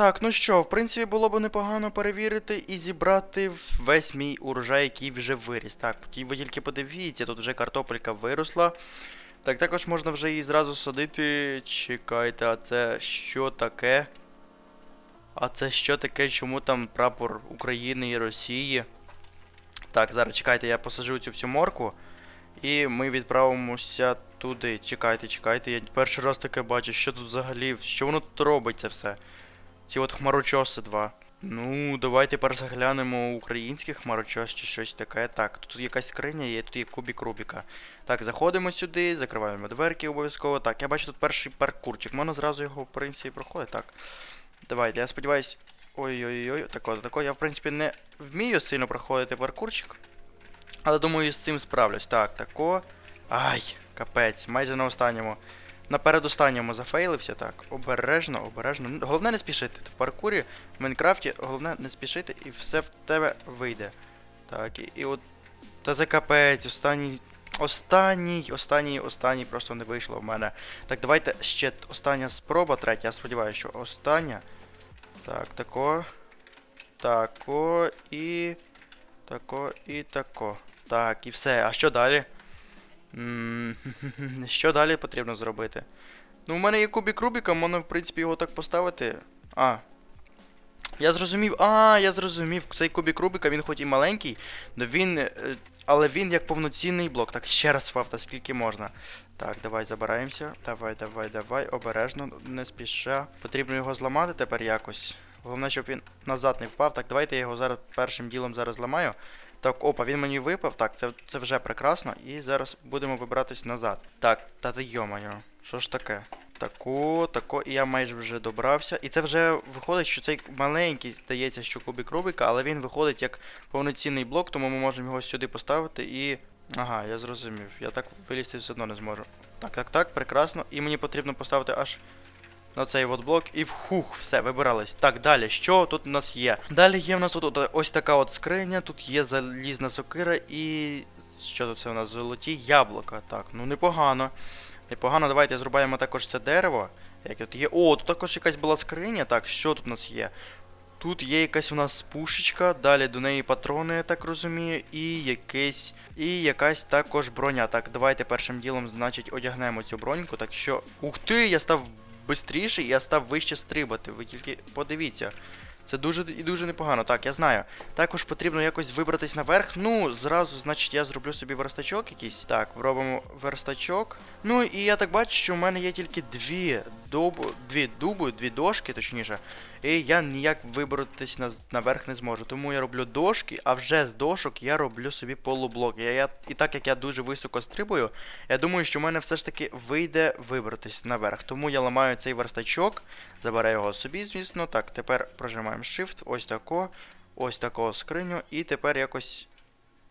Так, ну що, в принципі, було б непогано перевірити і зібрати весь мій урожай, який вже виріс. Так, ви тільки подивіться, тут вже картопелька виросла. Так, також можна вже її зразу садити. Чекайте, а це що таке? А це що таке? Чому там прапор України і Росії? Так, зараз чекайте, я посаджу цю всю морку. І ми відправимося туди. Чекайте, чекайте. Я перший раз таке бачу, що тут взагалі, що воно тут робить це все. Ці от хмарочоси два. Ну, давайте тепер заглянемо українських хмарочос чи щось таке. Так, тут якась скриня є, тут є кубік Рубіка. Так, заходимо сюди, закриваємо дверки обов'язково. Так, я бачу тут перший паркурчик. Можна зразу його, в принципі, проходити. Так. Давайте, я сподіваюсь. Ой-ой-ой, тако, тако. Я, в принципі, не вмію сильно проходити паркурчик. Але думаю, з цим справлюсь. Так, тако. Ай, капець, майже на останньому. На передостанньому зафейлився, так. Обережно, обережно. Головне не спішити. В паркурі, в Майнкрафті, головне не спішити і все в тебе вийде. Так, і, і от. Та це капець, останній. Останній, останній, останній просто не вийшло в мене. Так, давайте ще остання спроба, третя. Я сподіваюся, що остання. Так, тако. Тако і. Тако і тако. Так, і все. А що далі? Що далі потрібно зробити? Ну, у мене є кубік Рубіка, можна, в принципі, його так поставити. А. Я зрозумів. А, я зрозумів. Цей кубік Рубіка, він хоч і маленький, но він. е, Але він як повноцінний блок. Так, ще раз фавта, скільки можна. Так, давай забираємося. Давай, давай, давай. Обережно, не спіша. Потрібно його зламати тепер якось. Головне, щоб він назад не впав. Так, давайте я його зараз першим ділом зараз зламаю. Так, опа, він мені випав. Так, це, це вже прекрасно. І зараз будемо вибиратись назад. Так, та ти йомаю. Що ж таке? Тако, тако, і я майже вже добрався. І це вже виходить, що цей маленький, здається, що кубик Рубіка, але він виходить як повноцінний блок, тому ми можемо його сюди поставити і. Ага, я зрозумів. Я так вилізти все одно не зможу. Так, так, так, прекрасно. І мені потрібно поставити аж на цей от блок і вхух, все, вибирались. Так, далі, що тут у нас є? Далі є в нас тут ось така от скриня, тут є залізна сокира і. Що тут це у нас? Золоті яблука. Так, ну непогано. Непогано, давайте зрубаємо також це дерево. Як тут є. О, тут також якась була скриня. Так, що тут у нас є? Тут є якась у нас пушечка, далі до неї патрони, я так розумію, і якийсь. І якась також броня. Так, давайте першим ділом, значить, одягнемо цю броньку. Так що. Ух ти, я став бистріший, я став вище стрибати. Ви тільки подивіться. Це дуже і дуже непогано. Так, я знаю. Також потрібно якось вибратись наверх. Ну, зразу, значить, я зроблю собі верстачок якийсь. Так, робимо верстачок. Ну і я так бачу, що в мене є тільки дві дубу, дві дуби, дві дошки, точніше. І я ніяк вибратись на, наверх не зможу. Тому я роблю дошки, а вже з дошок я роблю собі полублок. Я, я, і так як я дуже високо стрибую, я думаю, що в мене все ж таки вийде вибратись наверх. Тому я ламаю цей верстачок, забираю його собі, звісно. Так, тепер прожимаємо Shift, ось тако, ось такого скриню, і тепер якось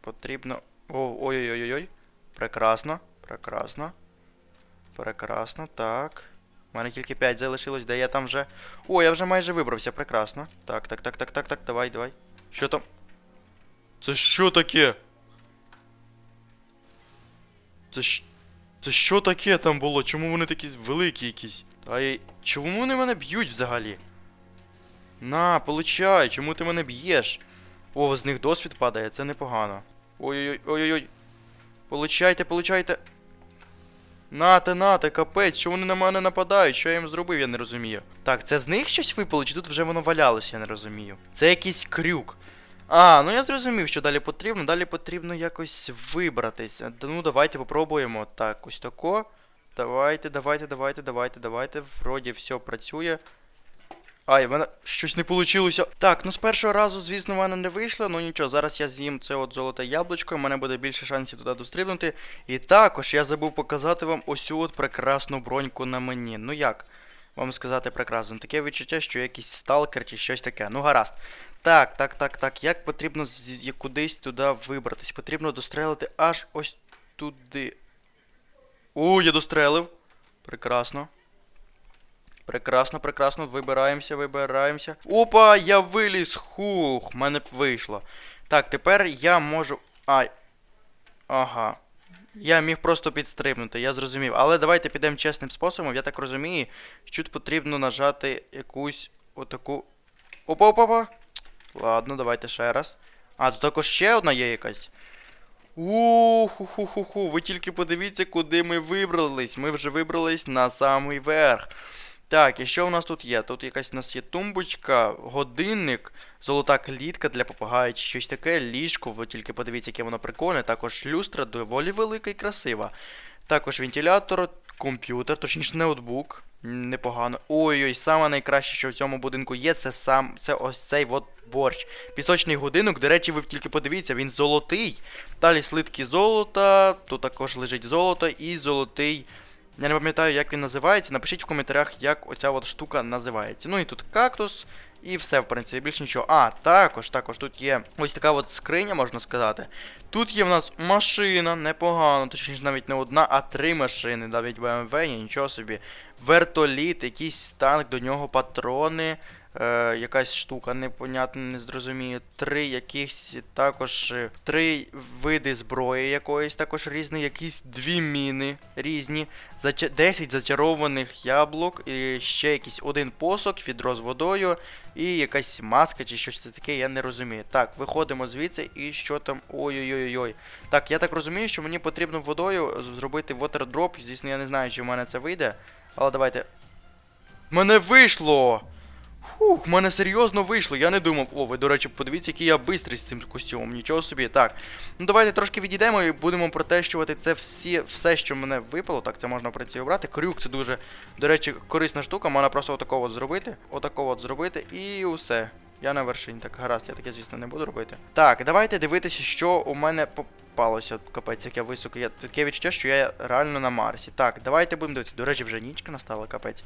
потрібно. Ой-ой-ой-ой. Прекрасно, прекрасно. Прекрасно, так. У мене тільки 5 залишилось, де я там вже. О, я вже майже вибрався, прекрасно. Так, так, так, так, так, так, давай, давай. Що там? Це що таке? Це ж. Це що таке там було? Чому вони такі великі якісь? Та й. Чому вони мене б'ють взагалі? На, получай, чому ти мене б'єш? О, з них досвід падає, це непогано. Ой-ой-ой, ой-ой-ой. Получайте, получайте. Нате, нате, капець, що вони на мене нападають? Що я їм зробив, я не розумію. Так, це з них щось випало, чи тут вже воно валялося, я не розумію. Це якийсь крюк. А, ну я зрозумів, що далі потрібно. Далі потрібно якось вибратися. Ну, давайте попробуємо. Так, ось тако. Давайте, давайте, давайте, давайте, давайте. Вроді все працює. Ай, в мене щось не вийшло. Так, ну з першого разу, звісно, в мене не вийшло. Ну нічого, зараз я з'їм це от золоте яблучко, в мене буде більше шансів туди дострибнути. І також я забув показати вам ось цю от прекрасну броньку на мені. Ну як вам сказати прекрасно? Таке відчуття, що якийсь сталкер чи щось таке. Ну гаразд. Так, так, так, так. Як потрібно кудись туди вибратись? Потрібно дострелити аж ось туди. О, я дострелив. Прекрасно. Прекрасно, прекрасно. Вибираємося, вибираємося. Опа, я виліз. Хух, мене вийшло. Так, тепер я можу. Ай. Ага. Я міг просто підстрибнути, я зрозумів. Але давайте підемо чесним способом. Я так розумію, що тут потрібно нажати якусь отаку. Опа-опа-опа. Ладно, давайте ще раз. А, тут також ще одна є якась. Уху-ху-ху-ху. Ви тільки подивіться, куди ми вибрались. Ми вже вибрались на самий верх. Так, і що у нас тут є? Тут якась у нас є тумбочка, годинник, золота клітка для попугая чи щось таке, ліжко, ви тільки подивіться, яке воно прикольне. Також люстра доволі велика і красива. Також вентилятор, комп'ютер, точніше ноутбук. Непогано. Ой-ой, саме найкраще, що в цьому будинку є, це сам. Це ось цей от борщ. Пісочний годинок, до речі, ви тільки подивіться, він золотий. Далі слитки золота, тут також лежить золото і золотий. Я не пам'ятаю, як він називається. Напишіть в коментарях, як оця от штука називається. Ну і тут кактус, і все, в принципі, більш нічого. А, також, також тут є ось така от скриня, можна сказати. Тут є в нас машина, непогано, точніше навіть не одна, а три машини, навіть BMW, ні, нічого собі. Вертоліт, якийсь танк, до нього патрони, е, якась штука, непонятна, не зрозумію. Три якихось також е, три види зброї якоїсь, також різні, якісь дві міни різні, зача- 10 зачарованих яблук, і ще якийсь один посок, відро з водою, і якась маска чи щось таке, я не розумію. Так, виходимо звідси і що там. Ой-ой-ой-ой. Так, я так розумію, що мені потрібно водою зробити water Звісно, я не знаю, чи в мене це вийде. Але давайте. Мене вийшло! Фух, в мене серйозно вийшло. Я не думав. О, ви, до речі, подивіться, який я бистрий з цим костюмом. Нічого собі. Так. Ну давайте трошки відійдемо і будемо протещувати це всі, все, що мене випало. Так, це можна в принципі обрати. Крюк це дуже, до речі, корисна штука. Можна просто отакого от зробити. Отакого от зробити і усе. Я на вершині. Так, гаразд, я таке, звісно, не буду робити. Так, давайте дивитися, що у мене попалося. Капець, як я високо. Я таке відчуття, що я реально на Марсі. Так, давайте будемо дивитися. До речі, вже нічка настала, капець.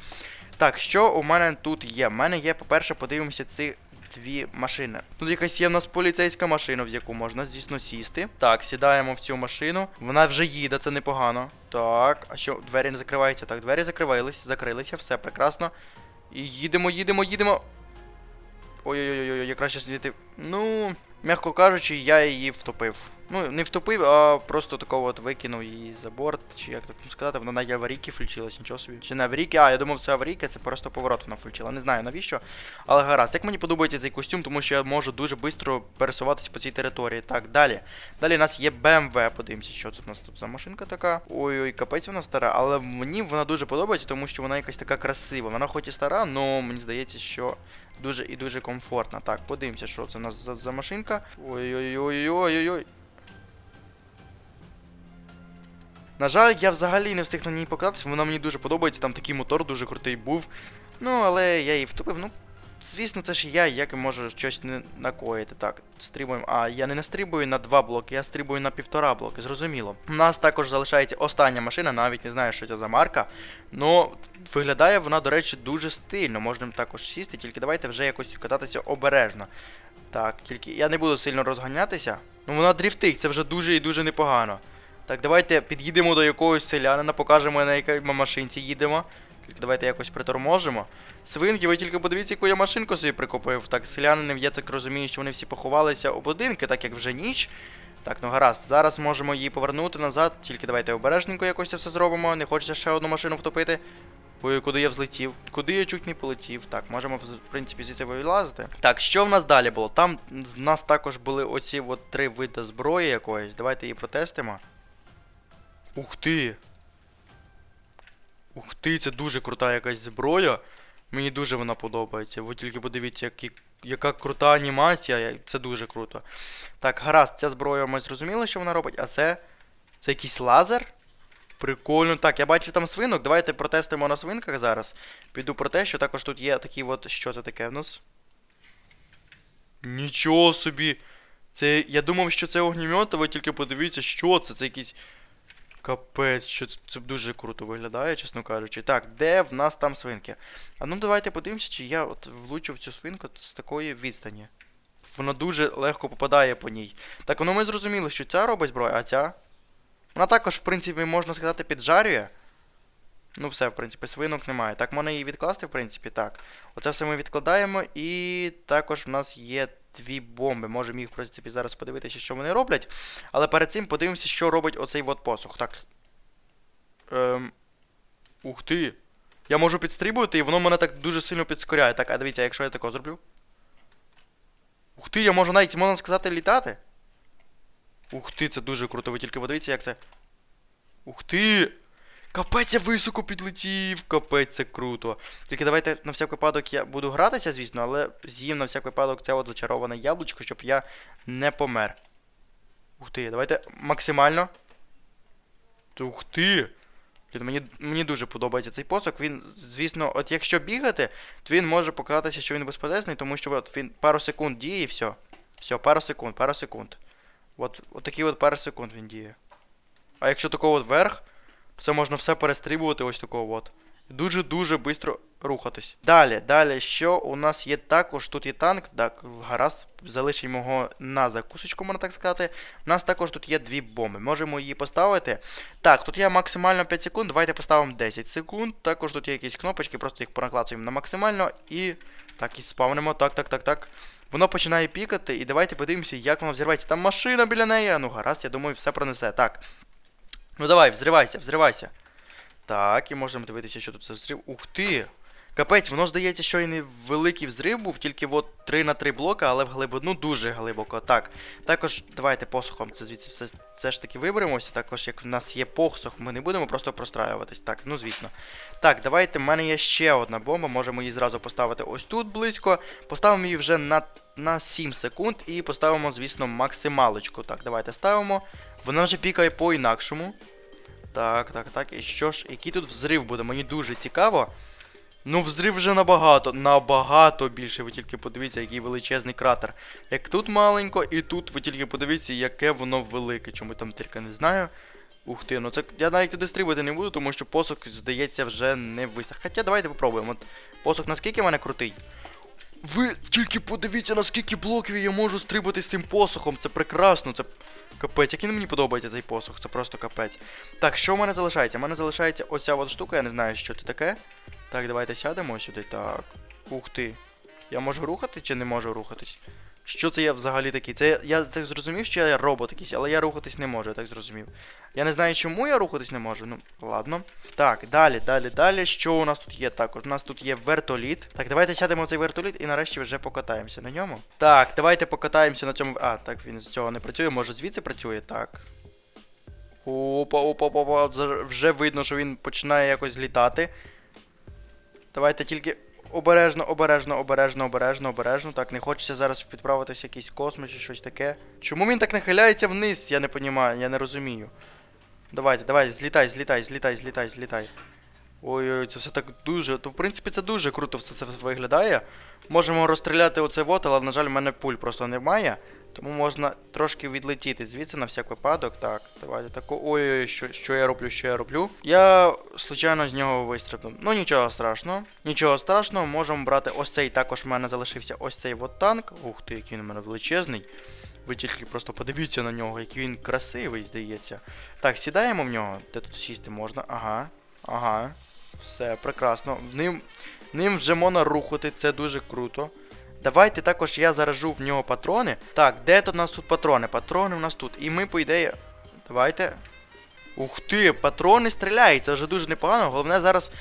Так, що у мене тут є? У мене є, по-перше, подивимося ці дві машини. Тут якась є в нас поліцейська машина, в яку можна, звісно, сісти. Так, сідаємо в цю машину. Вона вже їде, це непогано. Так, а що, двері не закриваються? Так, двері закривались, закрилися, все прекрасно. І їдемо, їдемо, їдемо. Ой-ой-ой, я краще звідти. Ну, м'яко кажучи, я її втопив. Ну, не втопив, а просто такого от викинув її за борт, чи як так сказати, вона на аварійки включилась, нічого собі. Чи на аварійки? А, я думав, це аварійка, це просто поворот вона включила. Не знаю навіщо. Але гаразд, як мені подобається цей костюм, тому що я можу дуже швидко пересуватись по цій території. Так, далі. Далі у нас є BMW, подивимося, що це у нас тут за машинка така. Ой-ой, капець вона стара, але мені вона дуже подобається, тому що вона якась така красива. Вона хоч і стара, але мені здається, що дуже і дуже комфортна. Так, подивимося, що це у нас за, за машинка. Ой-ой-ой-ой-ой-ой. На жаль, я взагалі не встиг на ній покататися, вона мені дуже подобається, там такий мотор дуже крутий був. Ну, але я її втопив, ну. Звісно, це ж я, як і можу щось не накоїти. Так, стрибуємо. А, я не настрибую на два блоки, я стрибую на півтора блоки, зрозуміло. У нас також залишається остання машина, навіть не знаю, що це за марка. Ну, виглядає вона, до речі, дуже стильно. Можна також сісти, тільки давайте вже якось кататися обережно. Так, тільки я не буду сильно розганятися. Ну вона дріфтить, це вже дуже і дуже непогано. Так, давайте під'їдемо до якогось селянина, покажемо на якій ми машинці їдемо. Тільки давайте якось приторможимо. Свинки, ви тільки подивіться, яку я машинку собі прикупив. Так, селянинів, я так розумію, що вони всі поховалися у будинки, так як вже ніч. Так, ну гаразд, зараз можемо її повернути назад, тільки давайте обережненько якось це все зробимо. Не хочеться ще одну машину втопити. Ой, куди я взлетів? Куди я чуть не полетів? Так, можемо, в принципі, звідси вилазити. Так, що в нас далі було? Там з нас також були оці от три види зброї якоїсь. Давайте її протестимо. Ух ти! Ух ти, це дуже крута якась зброя. Мені дуже вона подобається. Ви тільки подивіться, які, яка крута анімація, це дуже круто. Так, гаразд, ця зброя ми зрозуміли, що вона робить, а це. Це якийсь лазер? Прикольно. Так, я бачив там свинок. Давайте протестимо на свинках зараз. Піду про те, що також тут є такі от. Що це таке в нас? Нічого собі. Це. Я думав, що це огнімет, ви тільки подивіться, що це. Це якийсь. Капець, що це, це дуже круто виглядає, чесно кажучи. Так, де в нас там свинки? А ну давайте подивимося, чи я от влучу в цю свинку з такої відстані. Вона дуже легко попадає по ній. Так, ну ми зрозуміли, що ця робить зброя, а ця. Вона також, в принципі, можна сказати, піджарює. Ну, все, в принципі, свинок немає. Так, можна її відкласти, в принципі, так. Оце все ми відкладаємо, і також в нас є дві бомби. Можемо їх, в принципі, зараз подивитися, що вони роблять. Але перед цим подивимося, що робить оцей от посух. Так. Ем. Ух ти. Я можу підстрибувати, і воно мене так дуже сильно підскоряє. Так, а дивіться, якщо я тако зроблю. Ух ти, я можу навіть, можна сказати, літати. Ух ти, це дуже круто. Ви тільки подивіться, як це. Ух ти! Капець, я високо підлетів, капець, це круто. Тільки давайте на всяк випадок я буду гратися, звісно, але з'їм на всяк випадок це от зачароване яблучко, щоб я не помер. Ух ти, давайте максимально. Ух ти! Блін, Мені, мені дуже подобається цей посок. Він, звісно, от якщо бігати, то він може показатися, що він безполезний, тому що от він пару секунд діє і все. Все, пару секунд, пару секунд. От, от такі от пару секунд він діє. А якщо такого от вверх, це можна все перестрибувати ось такого от. Дуже-дуже швидко рухатись. Далі, далі, що у нас є також, тут є танк, так, гаразд, залишимо його на закусочку, можна так сказати. У нас також тут є дві бомби. Можемо її поставити. Так, тут є максимально 5 секунд, давайте поставимо 10 секунд. Також тут є якісь кнопочки, просто їх проклацуємо на максимально і. Так, і спавнимо. Так, так, так, так. Воно починає пікати, і давайте подивимося, як воно взривається. Там машина біля неї. Ну гаразд, я думаю, все пронесе. Так. Ну давай, взривайся, взривайся. Так, і можемо дивитися, що тут за взрив. Ух ти! Капець, воно здається, що і не великий взрив був, тільки от 3 на 3 блока, але в глибину дуже глибоко. Так. Також давайте посухом це звідси все, все ж таки виберемося. Також як в нас є посух, ми не будемо просто простраюватись. Так, ну звісно. Так, давайте, в мене є ще одна бомба, можемо її зразу поставити ось тут близько. Поставимо її вже на, на 7 секунд і поставимо, звісно, максималочку. Так, давайте ставимо. Вона вже пікає по-інакшому. Так, так, так. І що ж, який тут взрив буде? Мені дуже цікаво. Ну, взрив вже набагато, набагато більше. Ви тільки подивіться, який величезний кратер. Як тут маленько, і тут ви тільки подивіться, яке воно велике. Чому там тільки не знаю. Ух ти, ну це я навіть туди стрибати не буду, тому що посок, здається, вже не вистачить. Хоча давайте попробуємо. От посок наскільки в мене крутий. Ви тільки подивіться, наскільки блоків я можу стрибати з цим посохом. Це прекрасно, це капець. як він мені подобається цей посух, це просто капець. Так, що в мене залишається? У мене залишається оця от штука, я не знаю, що це таке. Так, давайте сядемо сюди. Так. Ух ти. Я можу рухати чи не можу рухатись? Що це я взагалі такий? Це я, так зрозумів, що я робот якийсь, але я рухатись не можу, я так зрозумів. Я не знаю, чому я рухатись не можу. Ну, ладно. Так, далі, далі, далі. Що у нас тут є також? У нас тут є вертоліт. Так, давайте сядемо в цей вертоліт і нарешті вже покатаємося на ньому. Так, давайте покатаємося на цьому. А, так, він з цього не працює, може звідси працює? Так. Опа, опа, опа, опа. Вже видно, що він починає якось літати. Давайте тільки обережно, обережно, обережно, обережно, обережно. Так, не хочеться зараз підправитися якийсь космос чи щось таке. Чому він так нахиляється вниз? Я не розумію, я не розумію. Давайте, давай, злітай, злітай, злітай, злітай, злітай. Ой-ой, це все так дуже. То в принципі це дуже круто все це виглядає. Можемо розстріляти оце вот, але, на жаль, в мене пуль просто немає. Тому можна трошки відлетіти звідси на всяк випадок. Так, давайте тако. Ой-ой, що, що я роблю, що я роблю. Я случайно з нього вистрибнув. Ну нічого страшного. Нічого страшного, можемо брати ось цей. Також в мене залишився ось цей от танк. Ух ти, який він у мене величезний. Ви тільки просто подивіться на нього, який він красивий, здається. Так, сідаємо в нього. Де тут сісти можна? Ага. Ага. Все, прекрасно. Ним, ним вже можна рухати, це дуже круто. Давайте також я заражу в нього патрони. Так, де тут у нас тут патрони? Патрони у нас тут. І ми, по ідеї. Давайте. Ух ти, патрони стріляють, це вже дуже непогано. Головне зараз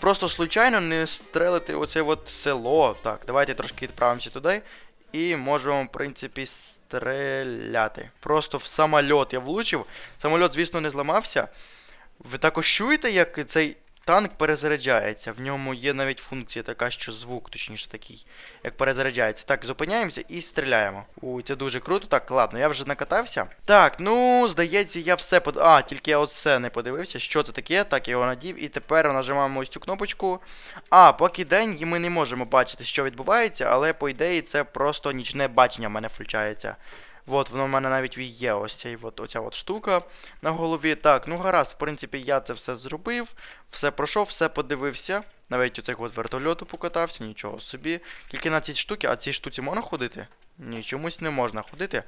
просто случайно не стрелити оце от село. Так, давайте трошки відправимося туди. І можемо, в принципі, стріляти. Просто в самольот я влучив. Самольот, звісно, не зламався. Ви також чуєте, як цей танк перезаряджається? В ньому є навіть функція така, що звук, точніше такий, як перезаряджається. Так, зупиняємося і стріляємо. Ой, це дуже круто. Так, ладно, я вже накатався. Так, ну, здається, я все под... А, тільки я оце не подивився, що це таке. Так, я його надів. І тепер нажимаємо ось цю кнопочку. А, поки день, і ми не можемо бачити, що відбувається, але по ідеї це просто нічне бачення в мене включається. От, воно в мене навіть є ось цей от, оця от штука на голові. Так, ну гаразд, в принципі, я це все зробив, все пройшов, все подивився. Навіть оцих от вертольоту покатався, нічого собі. Тільки на цій штуці, а цій штуці можна ходити? Ні, чомусь не можна ходити.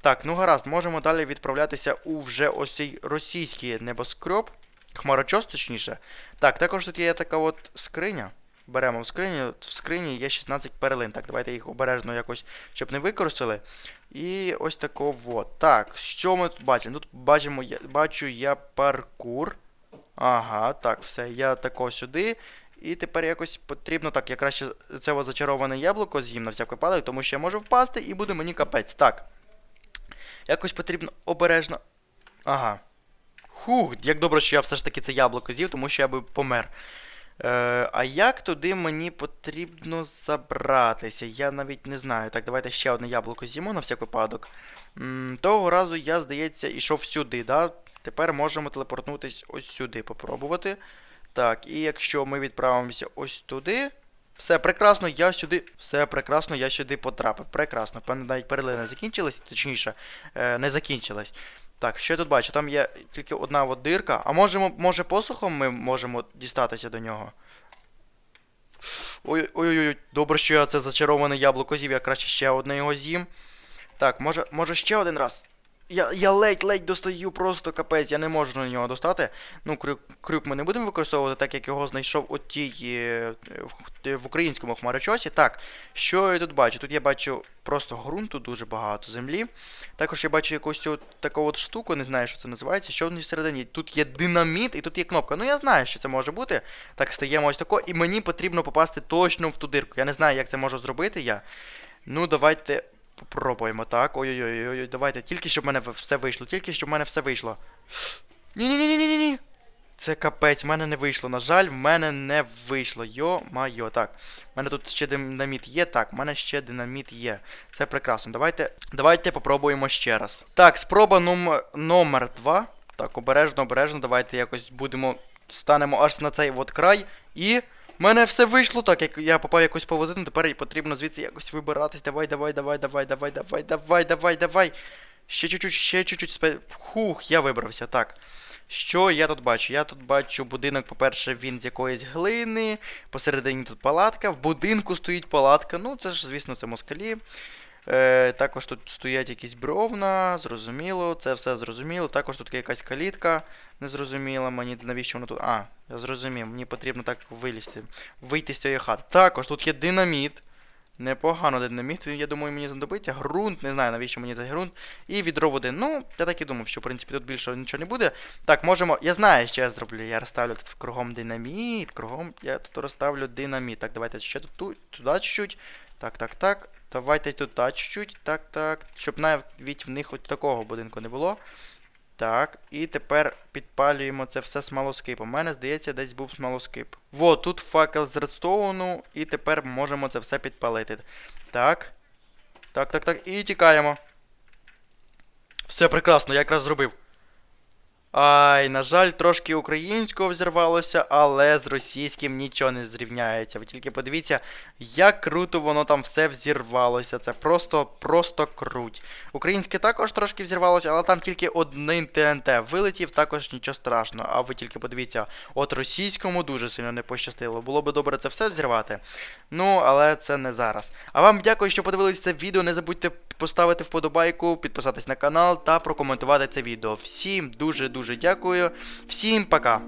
Так, ну гаразд, можемо далі відправлятися у вже ось цей російський небоскреб. Хмарочос, точніше. Так, також тут є така от скриня. Беремо в скрині. В скрині є 16 перлин. Так, давайте їх обережно якось, щоб не використали. І ось тако вот. Так, що ми тут бачимо? Тут бачимо, я, бачу я паркур. Ага, так, все. Я тако сюди. І тепер якось потрібно так, я краще це от зачароване яблуко з'їм на всяк випадок, тому що я можу впасти і буде мені капець. Так. Якось потрібно обережно. Ага. Хух, як добре, що я все ж таки це яблуко з'їв, тому що я би помер. Е, а як туди мені потрібно забратися? Я навіть не знаю. Так, давайте ще одне яблуко з'їмо на всяк випадок. М, того разу я, здається, йшов сюди, да? Тепер можемо телепортнутись ось сюди, попробувати. Так, і якщо ми відправимося ось туди. Все прекрасно, я сюди. Все прекрасно, я сюди потрапив. Прекрасно. Певно, навіть перлина закінчилась, точніше, е, не закінчилась. Так, що я тут бачу? Там є тільки одна от дирка. А можемо, може посухом ми можемо дістатися до нього? Ой-ой-ой, добре, що я це зачароване яблуко з'їв, я краще ще одне його з'їм. Так, може, може ще один раз. Я, ледь-ледь достаю просто капець, я не можу на нього достати. Ну, крюк, крюк ми не будемо використовувати, так як його знайшов от тій е, в, в українському хмарочосі. Так, що я тут бачу? Тут я бачу просто ґрунту дуже багато землі. Також я бачу якусь цю таку от штуку, не знаю, що це називається. Що в ній всередині? Тут є динаміт і тут є кнопка. Ну я знаю, що це може бути. Так, стаємо ось тако, і мені потрібно попасти точно в ту дирку. Я не знаю, як це можу зробити я. Ну, давайте попробуємо, так. Ой-ой-ой, ой давайте. Тільки щоб в мене все вийшло, тільки щоб в мене все вийшло. Ні-ні-ні-ні-ні-ні. Це капець, в мене не вийшло. На жаль, в мене не вийшло. Йо-майо. Так. В мене тут ще динаміт є. Так, в мене ще динаміт є. Це прекрасно. Давайте давайте попробуємо ще раз. Так, спроба номер, номер 2. Так, обережно, обережно. Давайте якось будемо. Станемо аж на цей от край. І. В мене все вийшло так, як я попав якось повозину, тепер потрібно звідси якось вибиратись. Давай, давай, давай, давай, давай, давай, давай, давай, давай. Ще чуть-чуть, ще чуть-чуть. спе- Хух, я вибрався. Так. Що я тут бачу? Я тут бачу будинок, по-перше, він з якоїсь глини. Посередині тут палатка. В будинку стоїть палатка. Ну, це ж, звісно, це москалі. Е, також тут стоять якісь бровна, зрозуміло, це все зрозуміло. Також тут є якась калітка, незрозуміла мені, навіщо воно тут. А, я зрозумів, мені потрібно так вилізти, вийти з цієї хати. Також тут є динаміт. Непогано динаміт, він, я думаю, мені знадобиться. Грунт, не знаю, навіщо мені цей ґрунт. І відро води. Ну, я так і думав, що в принципі тут більше нічого не буде. Так, можемо. Я знаю, що я зроблю. Я розставлю тут кругом динаміт, кругом я тут розставлю динаміт. Так, давайте ще тут, ту- туди чуть-чуть. Так, так, так. Давайте та чуть-чуть. Так, так. Щоб навіть в них от такого будинку не було. Так, і тепер підпалюємо це все смолоскипом. У мене, здається, десь був смолоскип. Во, тут факел з редстоуну, і тепер можемо це все підпалити. Так. Так, так, так. І тікаємо. Все прекрасно, я якраз зробив. Ай, на жаль, трошки українського взірвалося, але з російським нічого не зрівняється. Ви тільки подивіться, як круто воно там все взірвалося. Це просто, просто круть. Українське також трошки взірвалося, але там тільки один ТНТ вилетів, також нічого страшного. А ви тільки подивіться, от російському дуже сильно не пощастило. Було би добре це все взірвати. Ну, але це не зараз. А вам дякую, що подивилися це відео. Не забудьте поставити вподобайку, підписатись на канал та прокоментувати це відео. Всім дуже-дуже дякую. Всім пока!